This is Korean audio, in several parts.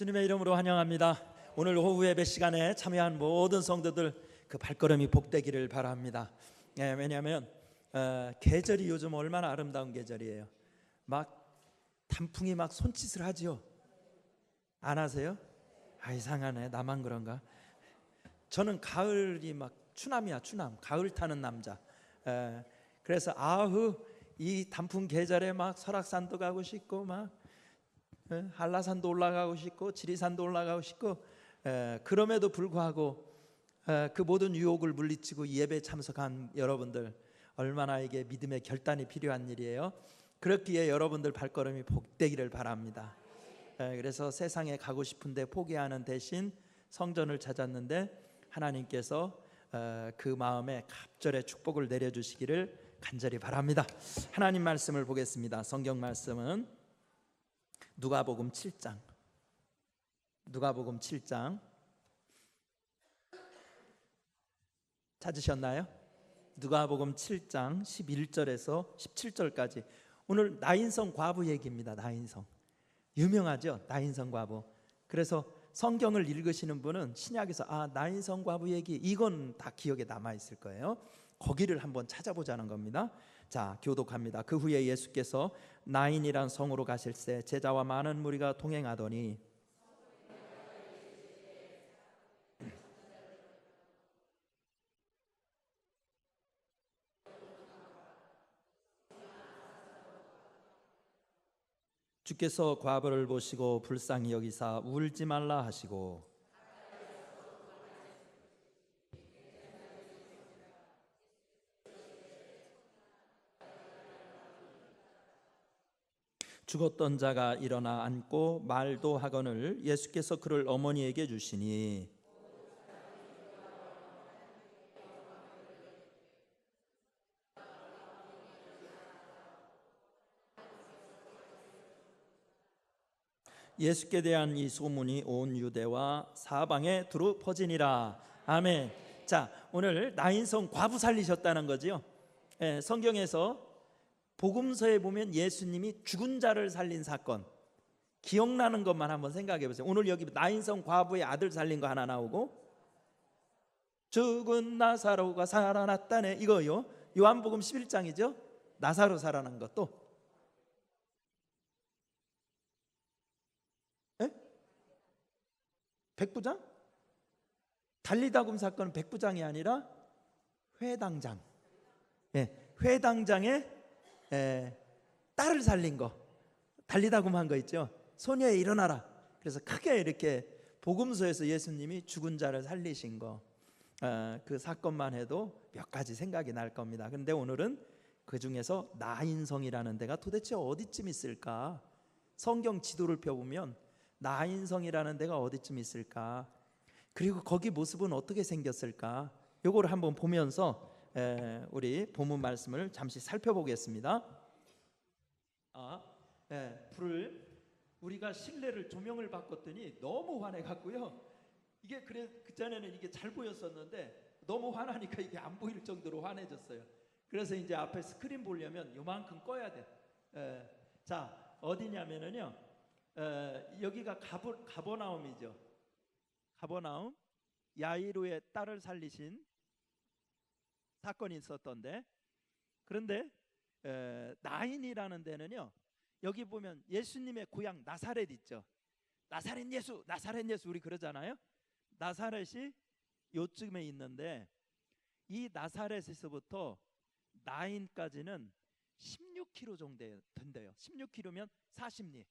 주님의 이름으로 환영합니다. 오늘 오후 예배 시간에 참여한 모든 성도들 그 발걸음이 복되기를 바랍니다. 예, 왜냐하면 어, 계절이 요즘 얼마나 아름다운 계절이에요. 막 단풍이 막 손짓을 하지요. 안 하세요? 아 이상하네. 나만 그런가? 저는 가을이 막 추남이야 추남. 가을 타는 남자. 에, 그래서 아흐 이 단풍 계절에 막 설악산도 가고 싶고 막 에, 한라산도 올라가고 싶고 지리산도 올라가고 싶고 에, 그럼에도 불구하고 에, 그 모든 유혹을 물리치고 이 예배에 참석한 여러분들 얼마나 이게 믿음의 결단이 필요한 일이에요. 그렇기에 여러분들 발걸음이 복되기를 바랍니다. 에, 그래서 세상에 가고 싶은데 포기하는 대신 성전을 찾았는데 하나님께서 어, 그 마음에 갑절의 축복을 내려주시기를 간절히 바랍니다. 하나님 말씀을 보겠습니다. 성경 말씀은 누가복음 7장. 누가복음 7장 찾으셨나요? 누가복음 7장 11절에서 17절까지 오늘 나인성 과부 얘기입니다. 나인성 유명하죠? 나인성 과부. 그래서 성경을 읽으시는 분은 신약에서 아 나인성 과부 얘기 이건 다 기억에 남아 있을 거예요. 거기를 한번 찾아보자는 겁니다. 자 교독합니다. 그 후에 예수께서 나인이란 성으로 가실새 제자와 많은 무리가 동행하더니 주께서 과부를 보시고 불쌍히 여기사 울지 말라 하시고 죽었던 자가 일어나 앉고 말도 하거늘 예수께서 그를 어머니에게 주시니 예수께 대한 이 소문이 온 유대와 사방에 두루 퍼지니라. 아멘. 자, 오늘 나인성 과부 살리셨다는 거지요. 예, 성경에서 복음서에 보면 예수님이 죽은 자를 살린 사건 기억나는 것만 한번 생각해 보세요. 오늘 여기 나인성 과부의 아들 살린 거 하나 나오고 죽은 나사로가 살아났다네 이거요. 요한복음 11장이죠. 나사로 살아난 것도 백부장? 달리다금 사건은 백부장이 아니라 회당장. 예, 회당장의 에, 딸을 살린 거. 달리다금 한거 있죠. 소녀에 일어나라. 그래서 크게 이렇게 복음서에서 예수님이 죽은 자를 살리신 거. 어, 그 사건만 해도 몇 가지 생각이 날 겁니다. 근데 오늘은 그 중에서 나인성이라는 데가 도대체 어디쯤 있을까? 성경 지도를 펴보면 나인성이라는 데가 어디쯤 있을까? 그리고 거기 모습은 어떻게 생겼을까? 요거를 한번 보면서 에, 우리 본문 말씀을 잠시 살펴보겠습니다. 아, 예, 불을 우리가 실내를 조명을 바꿨더니 너무 환해 갖고요. 이게 그래 그 전에는 이게 잘 보였었는데 너무 환하니까 이게 안 보일 정도로 환해졌어요. 그래서 이제 앞에 스크린 보려면 요만큼 꺼야 돼. 에, 자 어디냐면은요. 에, 여기가 가보, 가버나움이죠. 가버나움 야이로의 딸을 살리신 사건이 있었던데 그런데 에, 나인이라는 데는요. 여기 보면 예수님의 고향 나사렛 있죠. 나사렛 예수, 나사렛 예수 우리 그러잖아요. 나사렛이 요쯤에 있는데 이 나사렛에서부터 나인까지는 16km 정도 된대요. 16km면 40리.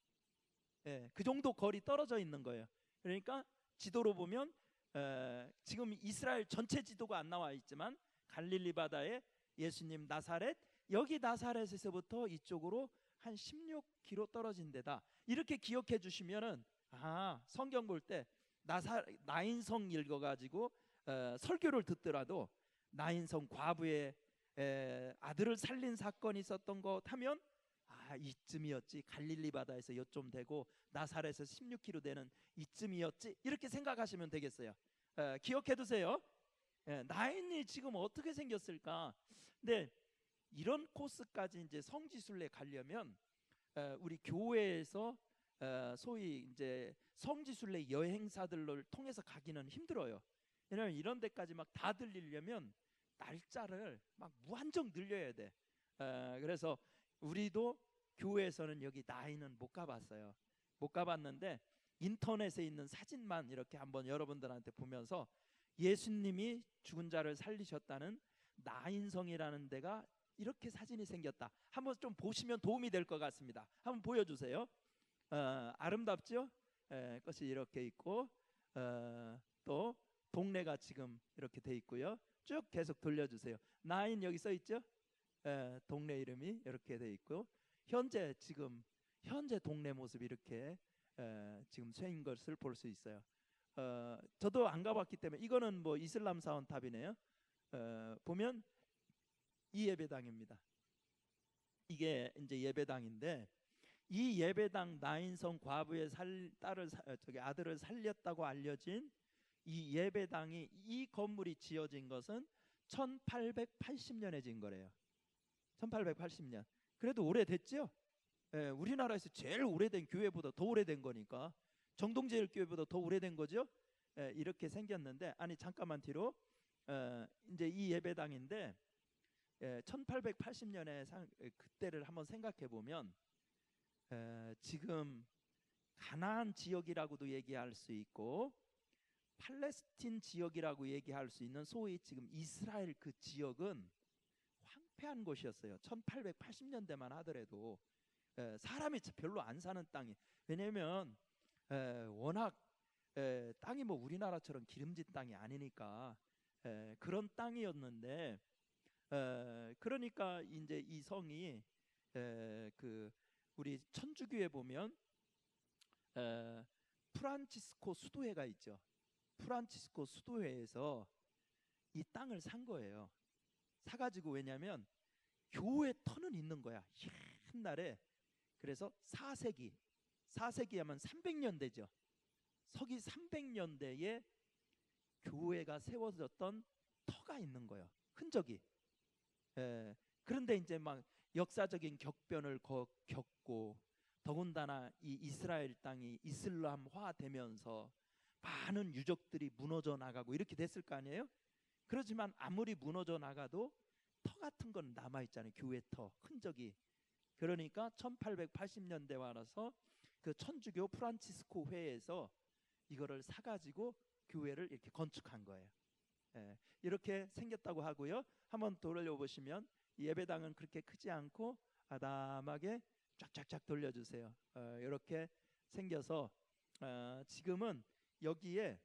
예, 그 정도 거리 떨어져 있는 거예요. 그러니까 지도로 보면 에, 지금 이스라엘 전체 지도가 안 나와 있지만 갈릴리 바다에 예수님 나사렛 여기 나사렛에서부터 이쪽으로 한 16km 떨어진 데다 이렇게 기억해 주시면은 아 성경 볼 때 나사 나인성 읽어가지고 어, 설교를 듣더라도 나인성 과부의 에, 아들을 살린 사건이 있었던 것 하면 아 이쯤이었지 갈릴리 바다에서 요점 되고 나사렛에서 16km 되는 이쯤이었지 이렇게 생각하시면 되겠어요. 에, 기억해 두세요. 에, 나인이 지금 어떻게 생겼을까? 근데 이런 코스까지 이제 성지순례 가려면 에, 우리 교회에서 에, 소위 이제 성지순례 여행사들을 통해서 가기는 힘들어요. 왜냐하면 이런 데까지 막 다 들리려면 날짜를 막 무한정 늘려야 돼. 어, 그래서 우리도 교회에서는 여기 나이는 못 가봤어요. 못 가봤는데 인터넷에 있는 사진만 이렇게 한번 여러분들한테 보면서 예수님이 죽은 자를 살리셨다는 나인성이라는 데가 이렇게 사진이 생겼다. 한번 좀 보시면 도움이 될 것 같습니다. 한번 보여주세요. 어, 아름답죠? 에, 꽃이 이렇게 있고 어, 또 동네가 지금 이렇게 돼 있고요. 쭉 계속 돌려주세요. 나인 여기 써 있죠? 에, 동네 이름이 이렇게 돼 있고 현재 지금 현재 동네 모습 이렇게 에, 지금 쇠인 것을 볼 수 있어요. 어, 저도 안 가봤기 때문에 이거는 뭐 이슬람 사원탑이네요. 어, 보면 이 예배당입니다. 이게 이제 예배당인데 이 예배당 나인성 과부의 살, 딸을 사- 어, 저기 아들을 살렸다고 알려진 이 예배당이 이 건물이 지어진 것은 1880년에 지은 거래요. 1880년. 그래도 오래됐죠? 예, 우리나라에서 제일 오래된 교회보다 더 오래된 거니까 정동제일 교회보다 더 오래된 거죠. 예, 이렇게 생겼는데 아니 잠깐만 뒤로 어, 이제 이 예배당인데 예, 1880년에 상, 에, 그때를 한번 생각해 보면 에, 지금 가나안 지역이라고도 얘기할 수 있고 팔레스틴 지역이라고 얘기할 수 있는 소위 지금 이스라엘 그 지역은 황폐한 곳이었어요. 1880년대만 하더라도 에, 사람이 별로 안 사는 땅이 왜냐하면 에, 워낙 에, 땅이 뭐 우리나라처럼 기름진 땅이 아니니까 에, 그런 땅이었는데 에, 그러니까 이제 이 성이 에, 그 우리 천주교에 보면 에, 프란치스코 수도회가 있죠. 프란치스코 수도회에서 이 땅을 산 거예요. 사가지고 왜냐하면 교회 터는 있는 거야. 옛날에 그래서 4세기 4세기 하면 300년 되죠. 서기 300년대에 교회가 세워졌던 터가 있는 거예요. 흔적이. 예, 그런데 이제 막 역사적인 격변을 거, 겪고 더군다나 이 이스라엘 땅이 이슬람화 되면서 많은 유적들이 무너져 나가고 이렇게 됐을 거 아니에요? 그렇지만 아무리 무너져 나가도 터 같은 건 남아 있잖아요. 교회 터 흔적이. 그러니까 1880년대 와서 그 천주교 프란치스코 회에서 이거를 사가지고 교회를 이렇게 건축한 거예요. 예, 이렇게 생겼다고 하고요. 한번 돌려보시면 예배당은 그렇게 크지 않고 아담하게 쫙쫙쫙 돌려주세요. 어, 이렇게 생겨서 어, 지금은 여기에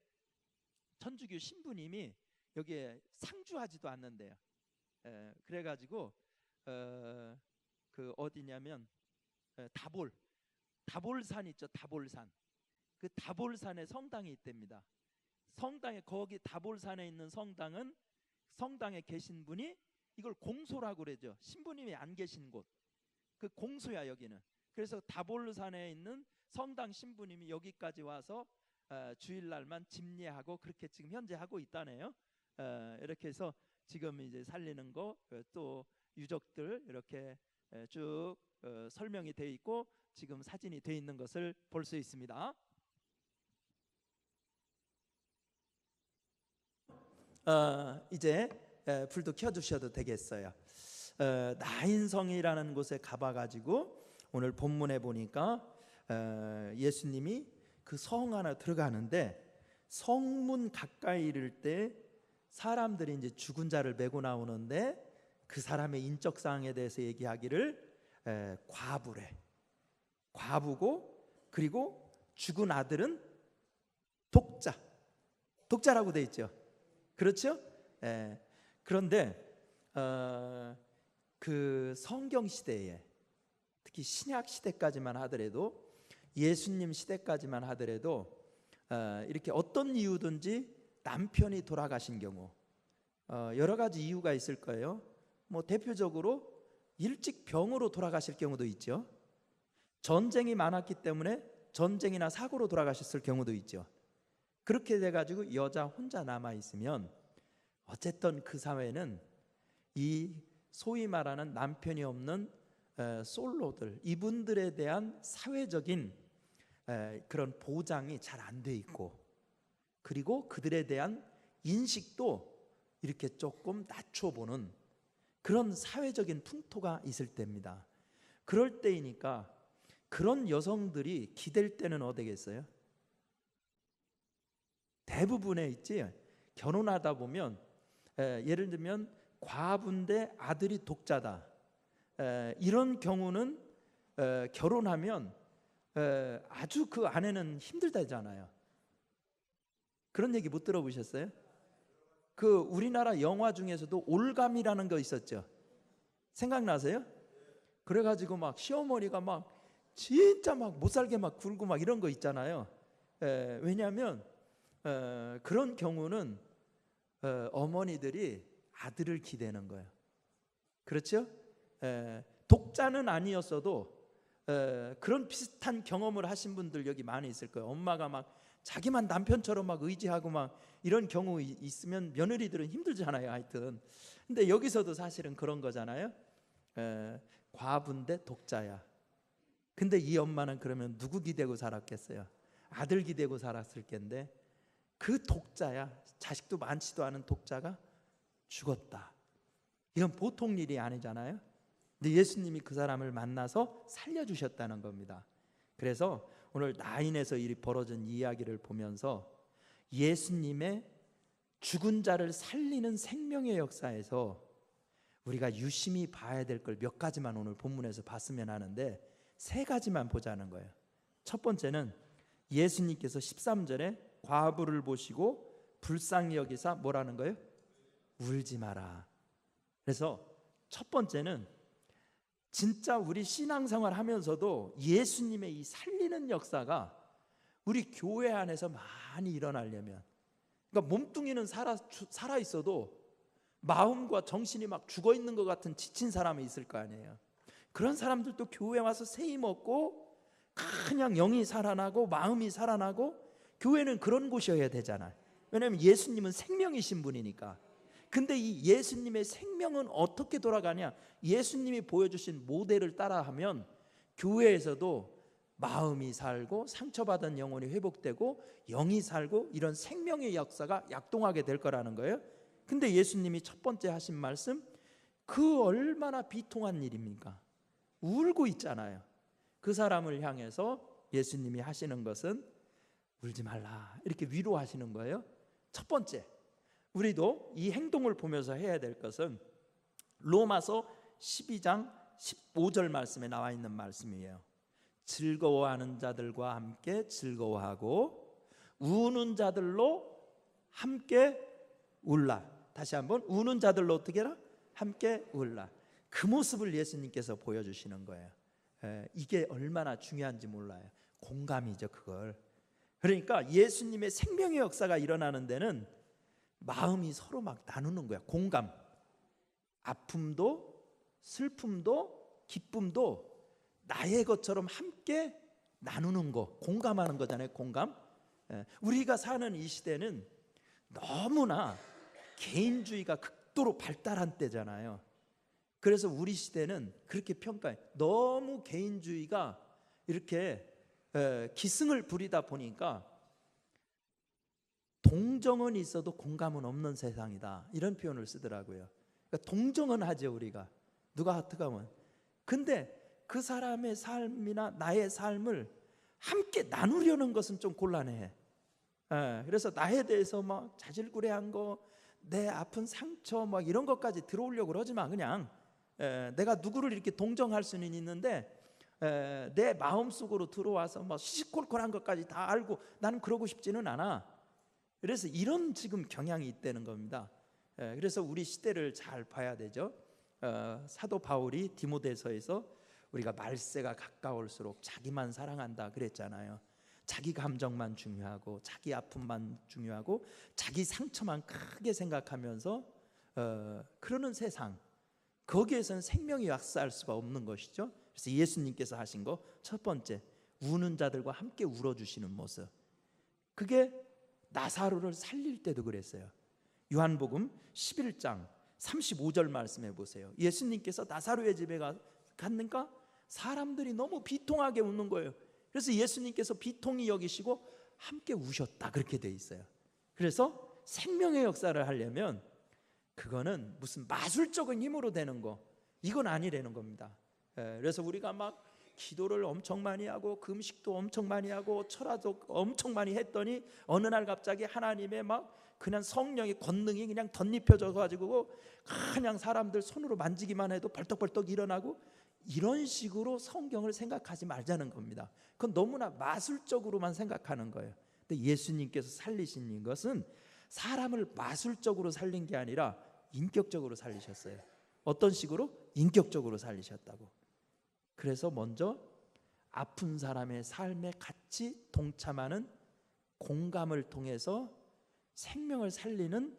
천주교 신부님이 여기에 상주하지도 않는데요. 에, 그래가지고 어, 그 어디냐면 에, 다볼 다볼산 있죠. 다볼산 그 다볼산에 성당이 있답니다. 성당에 거기 다볼산에 있는 성당은 성당에 계신 분이 이걸 공소라고 그러죠. 신부님이 안 계신 곳. 그 공소야 여기는. 그래서 다볼산에 있는 성당 신부님이 여기까지 와서 어, 주일날만 집례하고 그렇게 지금 현재 하고 있다네요. 어, 이렇게 해서 지금 이제 살리는 거 또 유적들 이렇게 에, 쭉 어, 설명이 돼 있고 지금 사진이 돼 있는 것을 볼 수 있습니다. 어, 이제 에, 불도 켜주셔도 되겠어요. 어, 나인성이라는 곳에 가봐가지고 오늘 본문에 보니까 어, 예수님이 그 성 하나 들어가는데 성문 가까이 이를 때 사람들이 이제 죽은 자를 메고 나오는데 그 사람의 인적 사항에 대해서 얘기하기를 에, 과부래. 과부고 그리고 죽은 아들은 독자. 독자라고 돼 있죠. 그렇죠? 예. 그런데 어, 그 성경 시대에 특히 신약 시대까지만 하더라도 예수님 시대까지만 하더라도 어, 이렇게 어떤 이유든지 남편이 돌아가신 경우 어, 여러 가지 이유가 있을 거예요. 뭐 대표적으로 일찍 병으로 돌아가실 경우도 있죠. 전쟁이 많았기 때문에 전쟁이나 사고로 돌아가셨을 경우도 있죠. 그렇게 돼가지고 여자 혼자 남아 있으면 어쨌든 그 사회는 이 소위 말하는 남편이 없는 에, 솔로들 이분들에 대한 사회적인 에, 그런 보장이 잘 안 돼 있고 그리고 그들에 대한 인식도 이렇게 조금 낮춰보는 그런 사회적인 풍토가 있을 때입니다. 그럴 때이니까 그런 여성들이 기댈 때는 어디겠어요? 대부분에 있지 결혼하다 보면 에, 예를 들면 과부인데 아들이 독자다 에, 이런 경우는 에, 결혼하면 에, 아주 그 아내는 힘들다잖아요. 그런 얘기 못 들어보셨어요? 그 우리나라 영화 중에서도 올감이라는 거 있었죠. 생각나세요? 그래가지고 막 시어머니가 막 진짜 막 못 살게 막 굴고 막 이런 거 있잖아요. 에, 왜냐하면 에, 그런 경우는 어, 어머니들이 아들을 기대는 거예요. 그렇죠? 에, 독자는 아니었어도 에, 그런 비슷한 경험을 하신 분들 여기 많이 있을 거예요. 엄마가 막 자기만 남편처럼 막 의지하고 막 이런 경우 이- 있으면 며느리들은 힘들잖아요. 하여튼. 근데 여기서도 사실은 그런 거잖아요. 에, 과부인데 독자야. 근데 이 엄마는 그러면 누구 기대고 살았겠어요? 아들 기대고 살았을 텐데 그 독자야. 자식도 많지도 않은 독자가 죽었다. 이건 보통 일이 아니잖아요. 근데 예수님이 그 사람을 만나서 살려주셨다는 겁니다. 그래서 오늘 나인에서 일이 벌어진 이야기를 보면서 예수님의 죽은 자를 살리는 생명의 역사에서 우리가 유심히 봐야 될 걸 몇 가지만 오늘 본문에서 봤으면 하는데 세 가지만 보자는 거예요. 첫 번째는 예수님께서 13절에 과부를 보시고 불쌍히 여기사 뭐라는 거예요? 울지 마라. 그래서 첫 번째는 진짜 우리 신앙생활 하면서도 예수님의 이 살리는 역사가 우리 교회 안에서 많이 일어나려면 그러니까 몸뚱이는 살아 살아 있어도 마음과 정신이 막 죽어 있는 것 같은 지친 사람이 있을 거 아니에요. 그런 사람들도 교회 와서 세임 얻고 그냥 영이 살아나고 마음이 살아나고 교회는 그런 곳이어야 되잖아요. 왜냐하면 예수님은 생명이신 분이니까. 근데 이 예수님의 생명은 어떻게 돌아가냐? 예수님이 보여주신 모델을 따라하면 교회에서도 마음이 살고 상처받은 영혼이 회복되고 영이 살고 이런 생명의 역사가 약동하게 될 거라는 거예요. 근데 예수님이 첫 번째 하신 말씀 그 얼마나 비통한 일입니까? 울고 있잖아요. 그 사람을 향해서 예수님이 하시는 것은 울지 말라 이렇게 위로하시는 거예요. 첫 번째 우리도 이 행동을 보면서 해야 될 것은 로마서 12장 15절 말씀에 나와 있는 말씀이에요. 즐거워하는 자들과 함께 즐거워하고 우는 자들로 함께 울라. 다시 한번 우는 자들로 어떻게 해라? 함께 울라. 그 모습을 예수님께서 보여주시는 거예요. 에, 이게 얼마나 중요한지 몰라요. 공감이죠, 그걸. 그러니까 예수님의 생명의 역사가 일어나는 데는 마음이 서로 막 나누는 거야. 공감. 아픔도 슬픔도 기쁨도 나의 것처럼 함께 나누는 거, 공감하는 거잖아요. 공감. 예, 우리가 사는 이 시대는 너무나 개인주의가 극도로 발달한 때잖아요. 그래서 우리 시대는 그렇게 평가해. 너무 개인주의가 이렇게 에, 기승을 부리다 보니까 동정은 있어도 공감은 없는 세상이다. 이런 표현을 쓰더라고요. 그러니까 동정은 하죠 우리가 누가 하트 가면. 근데 그 사람의 삶이나 나의 삶을 함께 나누려는 것은 좀 곤란해. 예, 그래서 나에 대해서 막 자질구레한 거, 내 아픈 상처 막 이런 것까지 들어오려고 그러지 마. 그냥 에, 내가 누구를 이렇게 동정할 수는 있는데 에, 내 마음 속으로 들어와서 막 시시콜콜한 것까지 다 알고 나는 그러고 싶지는 않아. 그래서 이런 지금 경향이 있다는 겁니다. 에, 그래서 우리 시대를 잘 봐야 되죠. 어, 사도 바울이 디모데서에서 우리가 말세가 가까울수록 자기만 사랑한다 그랬잖아요. 자기 감정만 중요하고 자기 아픔만 중요하고 자기 상처만 크게 생각하면서 어, 그러는 세상 거기에서는 생명이 역사할 수가 없는 것이죠. 그래서 예수님께서 하신 거 첫 번째 우는 자들과 함께 울어주시는 모습. 그게 나사로를 살릴 때도 그랬어요. 요한복음 11장 35절 말씀해 보세요. 예수님께서 나사로의 집에 가, 갔는가? 사람들이 너무 비통하게 웃는 거예요. 그래서 예수님께서 비통히 여기시고 함께 우셨다 그렇게 돼 있어요. 그래서 생명의 역사를 하려면 그거는 무슨 마술적인 힘으로 되는 거 이건 아니라는 겁니다. 예, 그래서 우리가 막 기도를 엄청 많이 하고 금식도 엄청 많이 하고 철화도 엄청 많이 했더니 어느 날 갑자기 하나님의 막 그냥 성령의 권능이 그냥 덧입혀져 가지고 그냥 사람들 손으로 만지기만 해도 벌떡벌떡 일어나고 이런 식으로 성경을 생각하지 말자는 겁니다. 그건 너무나 마술적으로만 생각하는 거예요. 근데 예수님께서 살리신 것은 사람을 마술적으로 살린 게 아니라 인격적으로 살리셨어요. 어떤 식으로? 인격적으로 살리셨다고. 그래서 먼저 아픈 사람의 삶에 같이 동참하는 공감을 통해서 생명을 살리는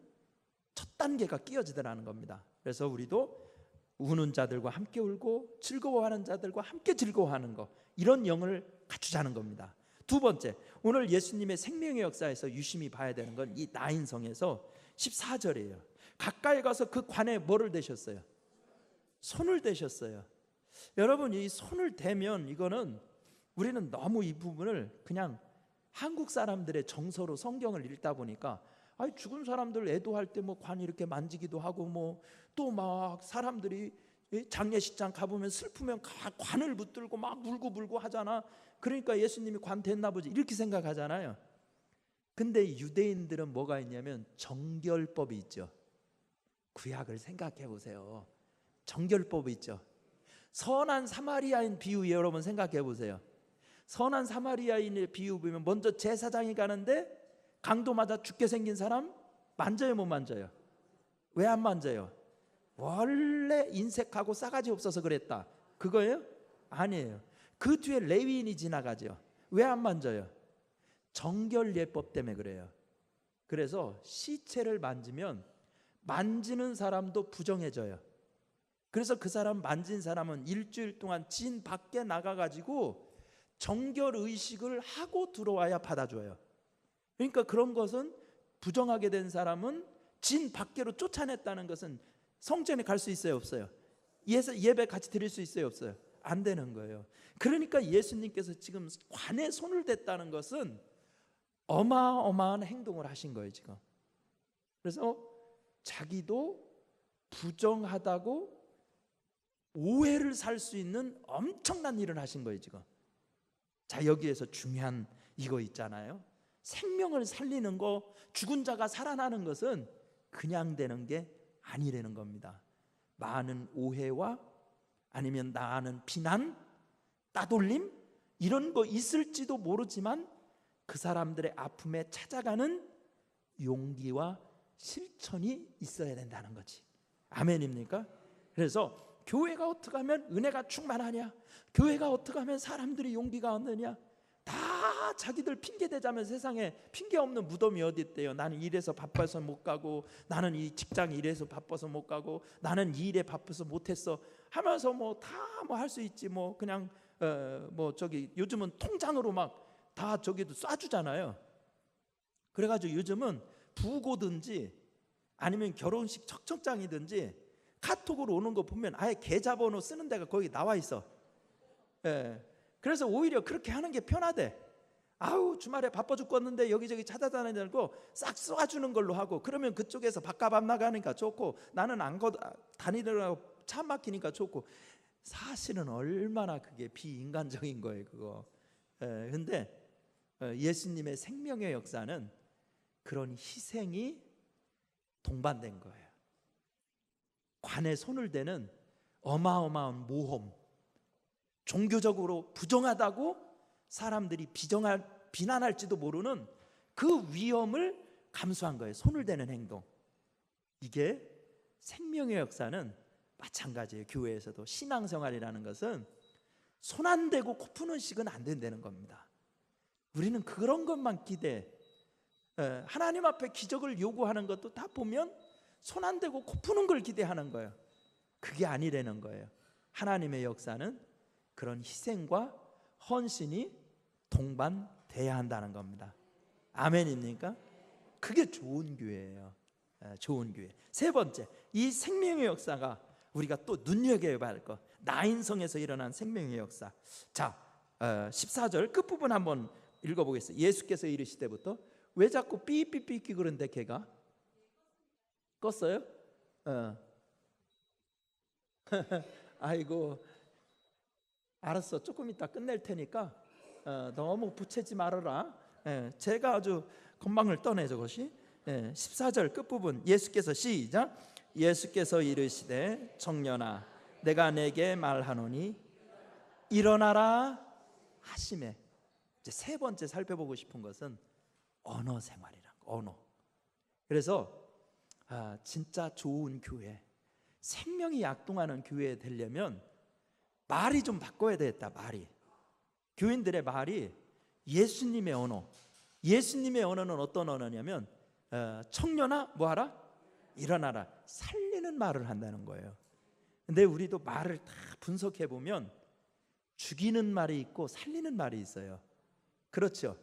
첫 단계가 끼어지더라는 겁니다. 그래서 우리도 우는 자들과 함께 울고 즐거워하는 자들과 함께 즐거워하는 거 이런 영을 갖추자는 겁니다. 두 번째, 오늘 예수님의 생명의 역사에서 유심히 봐야 되는 건 이 나인성에서 14절이에요. 가까이 가서 그 관에 뭐를 대셨어요? 손을 대셨어요. 여러분 이 손을 대면 이거는 우리는 너무 이 부분을 그냥 한국 사람들의 정서로 성경을 읽다 보니까 아니 죽은 사람들 애도할 때 뭐 관 이렇게 만지기도 하고 뭐 또 막 사람들이 장례식장 가보면 슬프면 관을 붙들고 막 울고 불고 하잖아. 그러니까 예수님이 관 됐나 보지 이렇게 생각하잖아요. 근데 유대인들은 뭐가 있냐면 정결법이 있죠. 구약을 생각해 보세요. 정결법이 있죠. 선한 사마리아인 비유 여러분 생각해 보세요. 선한 사마리아인의 비유 보면 먼저 제사장이 가는데 강도 맞아 죽게 생긴 사람 만져요 못 만져요? 왜 안 만져요? 원래 인색하고 싸가지 없어서 그랬다. 그거예요? 아니에요. 그 뒤에 레위인이 지나가죠. 왜 안 만져요? 정결 예법 때문에 그래요. 그래서 시체를 만지면 만지는 사람도 부정해져요. 그래서 그 사람 만진 사람은 일주일 동안 진 밖에 나가 가지고 정결 의식을 하고 들어와야 받아줘요. 그러니까 그런 것은 부정하게 된 사람은 진 밖으로 쫓아냈다는 것은 성전에 갈 수 있어요, 없어요? 예배 같이 드릴 수 있어요, 없어요? 안 되는 거예요. 그러니까 예수님께서 지금 관에 손을 댔다는 것은 어마어마한 행동을 하신 거예요, 지금. 그래서 자기도 부정하다고 오해를 살 수 있는 엄청난 일을 하신 거예요, 지금. 자, 여기에서 중요한 이거 있잖아요. 생명을 살리는 거, 죽은 자가 살아나는 것은 그냥 되는 게 아니라는 겁니다. 많은 오해와 아니면 나는 비난, 따돌림 이런 거 있을지도 모르지만 그 사람들의 아픔에 찾아가는 용기와 실천이 있어야 된다는 거지. 아멘입니까? 그래서 교회가 어떻게 하면 은혜가 충만하냐? 교회가 어떻게 하면 사람들이 용기가 얻느냐? 다 자기들 핑계 대자면 세상에 핑계 없는 무덤이 어디 있대요? 나는 일해서 바빠서 못 가고 나는 이 직장 일해서 바빠서 못 가고 나는 이 일에 바빠서 못 했어. 하면서 뭐 다 뭐 할 수 있지 뭐 그냥 어 뭐 저기 요즘은 통장으로 막 다 저기도 쏴주잖아요. 그래가지고 요즘은 부고든지 아니면 결혼식 척척장이든지 카톡으로 오는 거 보면 아예 계좌번호 쓰는 데가 거기 나와 있어. 예. 그래서 오히려 그렇게 하는 게 편하대. 아우 주말에 바빠 죽겠는데 여기저기 찾아다니고 싹 쏴주는 걸로 하고 그러면 그쪽에서 밥값 안 나가니까 좋고 나는 안 거, 다니느라고 차 막히니까 좋고 사실은 얼마나 그게 비인간적인 거예요 그거. 예, 근데 어, 예수님의 생명의 역사는 그런 희생이 동반된 거예요. 관에 손을 대는 어마어마한 모험, 종교적으로 부정하다고 사람들이 비정할, 비난할지도 모르는 그 위험을 감수한 거예요. 손을 대는 행동. 이게 생명의 역사는 마찬가지예요. 교회에서도 신앙생활이라는 것은 손 안 대고 코 푸는 식은 안 된다는 겁니다. 우리는 그런 것만 기대. 하나님 앞에 기적을 요구하는 것도 다 보면 손 안 대고 코 푸는 걸 기대하는 거예요. 그게 아니라는 거예요. 하나님의 역사는 그런 희생과 헌신이 동반돼야 한다는 겁니다. 아멘입니까? 그게 좋은 교회예요. 좋은 교회. 세 번째, 이 생명의 역사가 우리가 또 눈여겨봐야 할 것. 나인성에서 일어난 생명의 역사. 자, 어, 14절 끝부분 한번 읽어보겠습니다. 예수께서 이르시되부터 왜 자꾸 삐삐삐삐 그런데 걔가 껐어요? 어. 아이고 알았어. 조금 이따 끝낼 테니까 어, 너무 붙이지 말아라. 예, 제가 아주 건방을 떠내 저것이. 예, 14절 끝부분. 예수께서 시작. 예수께서 이르시되 청년아 내가 내게 말하노니 일어나라 하심에. 이제 세 번째 살펴보고 싶은 것은 언어 생활이란 거, 언어. 그래서 아, 진짜 좋은 교회, 생명이 약동하는 교회 되려면 말이 좀 바꿔야 되겠다. 말이 교인들의 말이 예수님의 언어. 예수님의 언어는 어떤 언어냐면 어, 청년아 뭐하라 일어나라 살리는 말을 한다는 거예요. 근데 우리도 말을 다 분석해 보면 죽이는 말이 있고 살리는 말이 있어요. 그렇죠.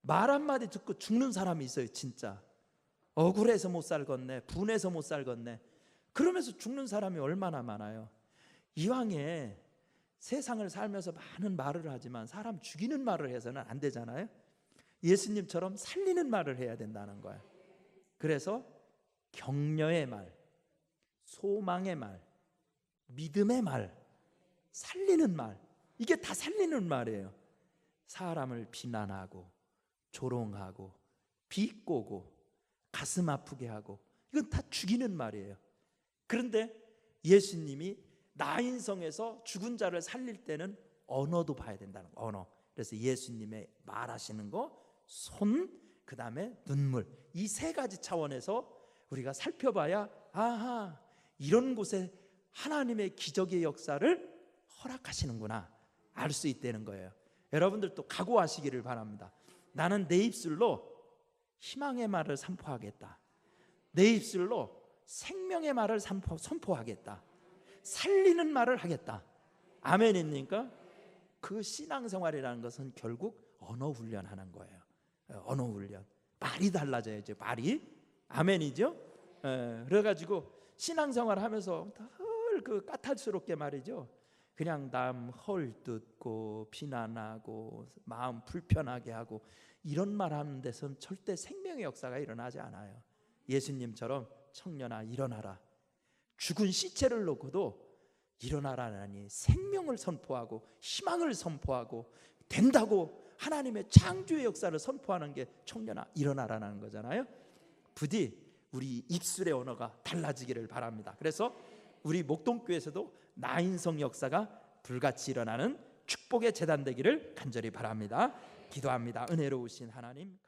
말 한마디 듣고 죽는 사람이 있어요, 진짜. 억울해서 못 살겠네, 분해서 못 살겠네. 그러면서 죽는 사람이 얼마나 많아요. 이왕에 세상을 살면서 많은 말을 하지만 사람 죽이는 말을 해서는 안 되잖아요. 예수님처럼 살리는 말을 해야 된다는 거예요. 그래서 격려의 말, 소망의 말, 믿음의 말, 살리는 말. 이게 다 살리는 말이에요. 사람을 비난하고 조롱하고 비꼬고 가슴 아프게 하고 이건 다 죽이는 말이에요. 그런데 예수님이 나인성에서 죽은 자를 살릴 때는 언어도 봐야 된다는 거, 언어. 그래서 예수님의 말하시는 거, 손, 그 다음에 눈물. 이 세 가지 차원에서 우리가 살펴봐야, 아하, 이런 곳에 하나님의 기적의 역사를 허락하시는구나. 알 수 있다는 거예요. 여러분들도 각오하시기를 바랍니다. 나는 내 입술로 희망의 말을 선포하겠다. 내 입술로 생명의 말을 선포, 선포하겠다. 살리는 말을 하겠다. 아멘입니까? 그 신앙생활이라는 것은 결국 언어 훈련하는 거예요. 어, 언어 훈련. 말이 달라져야죠. 말이 아멘이죠. 에, 그래가지고 신앙생활 하면서 헐그 까탈스럽게 말이죠. 그냥 남 헐뜯고 비난하고 마음 불편하게 하고 이런 말 하는 데선 절대 생명의 역사가 일어나지 않아요. 예수님처럼 청년아 일어나라. 죽은 시체를 놓고도 일어나라니 생명을 선포하고 희망을 선포하고 된다고 하나님의 창조의 역사를 선포하는 게 청년아 일어나라는 거잖아요. 부디 우리 입술의 언어가 달라지기를 바랍니다. 그래서 우리 목동교에서도 나인성 역사가 불같이 일어나는 축복의 재단 되기를 간절히 바랍니다. 기도합니다. 은혜로우신 하나님